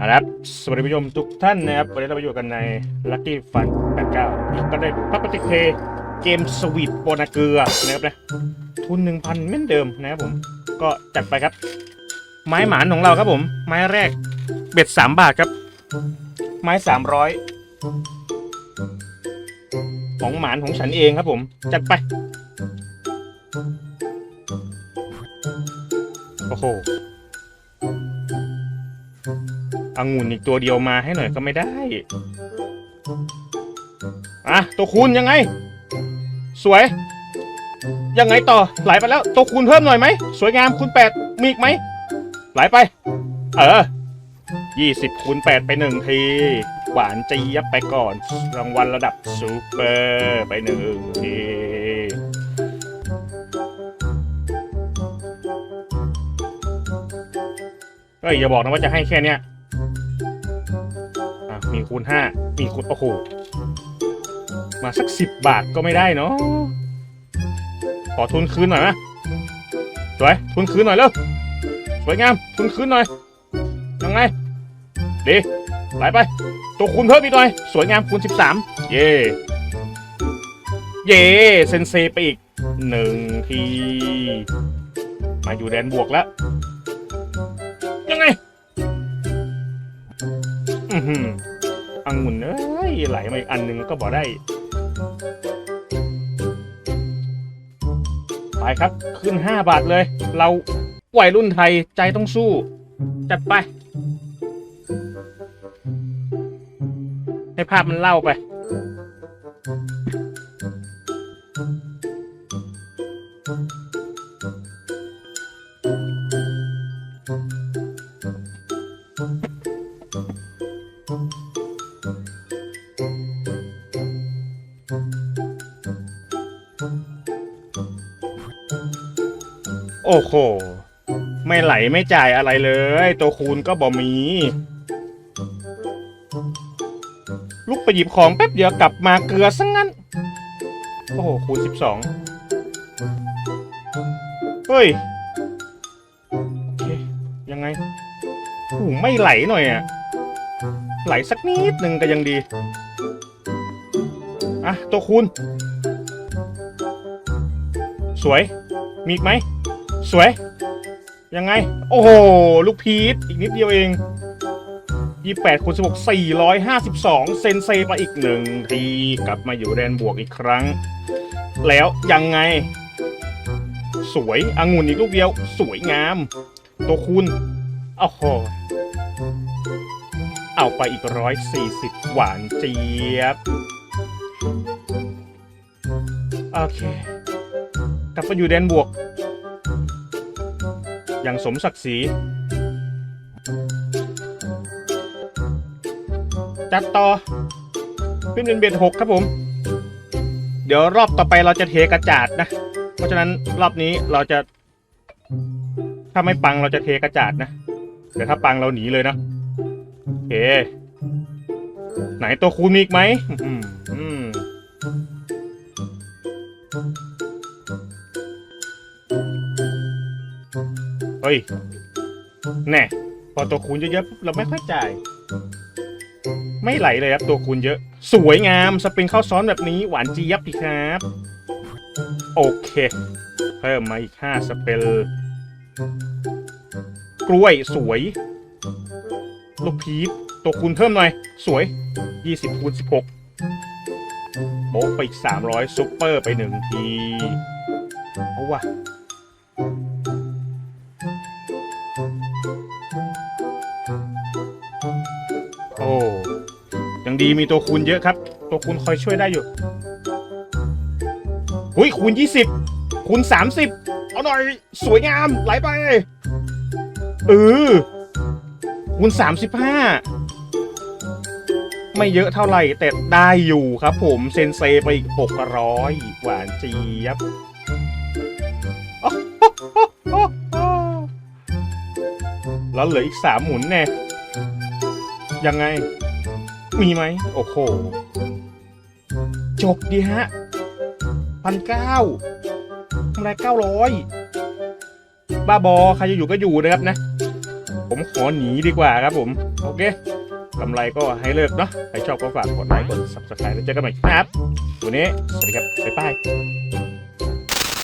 ครับสวัสดีผู้ชมทุกท่านนะครับวันนี้เราไปอยู่กันใน Lucky Fun 89ก็ได้พับปฏิเคเกมสวีทโปนาเกลือนะครับนะทุน 1,000เหมือนเดิมนะครับผมก็จัดไปครับ ไม้หมานของเราครับผม ไม้แรกเบ็ด 3 บาทครับ ไม้ 300 ของหมานของฉันเองครับผม จัดไป โอ้โห องุ่นอีกตัวเดียวมาให้หน่อยก็ไม่ได้ อะ ตัวคูณยังไง สวย ยังไงต่อ ไหลไปแล้ว ตัวคูณเพิ่มหน่อยไหม สวยงามคูณแปดมีอีกไหม ไหลไป เออยี่สิบคูณแปดไปหนึ่งที หวานจียับไปก่อน รางวัลระดับซูเปอร์ไปหนึ่งที ฮ้ยอย่าบอกนะว่าจะให้แค่เนี้ยอะมีคูณห้ามีคูณโอ้โหมาสักสิบบาทก็ไม่ได้เนาะขอทุนคืนหน่อยนะสวยทุนคืนหน่อยเร็วสวยงามทุนคืนหน่อยยังไงดีไหลไป ตัวคูณเพิ่มอีกหน่อย สวยงามคูณสิบสามเย่เย่เซนเซไปอีกหนึ่งที มาอยู่แดนบวกแล้ว หือองุ่นเอ้ยไหลมาอีกอันหนึ่งก็บอกได้ ไปครับ ขึ้น 5 บาทเลย เราวัยรุ่นไทยใจต้องสู้ จัดไป ให้ภาพมันเล่าไป โอ้โห ไม่ไหลไม่จ่ายอะไรเลย ตัวคูณก็บ่มีลูกไปหยิบของแป๊บเดียวกลับมาเกลือซะงงั้น โอ้โห คูณสิบสองเฮ้ย ยังไงโอ้ไม่ไหลหน่อยอะ ไหลสักนิดหนึ่งก็ยังดี อะ ตัวคูณ สวย มีอีกไหม สวย ยังไง โอ้โห ลูกพีทอีกนิดเดียวเอง 28คูณ16 452 เซนเซไปอีกหนึ่งทีกลับมาอยู่แดนบวกอีกครั้ง แล้วยังไง สวยองุ่นอีกลูกเดียว สวยงาม ตัวคูณโอ้โห เอาไปอีก140หวานเจี๊ยบ โอเคกลับมาอยู่แดนบวก อย่างสมศักดิ์ศรี จัดต่อเป็นเป็นเบียดหกครับผม เดี๋ยวรอบต่อไปเราจะเทกระจาดนะ เพราะฉะนั้นรอบนี้เราจะ ถ้าไม่ปังเราจะเทกระจาดนะ เดี๋ยวถ้าปังเราหนีเลยนะ เค ไหนตัวคูณมีอีกไหมเฮ้ย แน่ พอตัวคูณเยอะๆปุ๊บเราไม่ค่อยจ่าย ไม่ไหลเลยครับตัวคูณเยอะ สวยงามสปริงข้าวซ้อนแบบนี้หวานเจี๊ยบดีครับ โอเค เพิ่มมาอีก5สเปลกล้วยสวย ลูกพีชตัวคูณเพิ่มหน่อย สวย 20คูณ16โบ๊ะไปอีก 300 ซุปเปอร์ไปหนึ่งที เอาวะโอ้ยังดีมีตัวคูณเยอะครับ ตัวคูณคอยช่วยได้อยู่หุยคูณ 20คูณ 30 เอาหน่อย สวยงามไหลไปเออ คูณ35 ไม่เยอะเท่าไหร่ แต่ได้อยู่ครับผมเซนเซไปอีก 600 หวานเจี๊ยบแล้วเหลืออีก3หมุนแน่ยังไง มีไหม โอ้โห จบดีฮะพันเก้ากำไรเก้าร้อยบ้าบอ ใครจะอยู่ก็อยู่นะครับนะ ผมขอหนีดีกว่าครับผม โอเคกำไรก็ให้เลิกเนาะ ใครชอบก็ฝากกดไลค์ กด subscribe แล้วเจอกันใหม่ครับ วันนี้ สวัสดีครับ บ๊ายบาย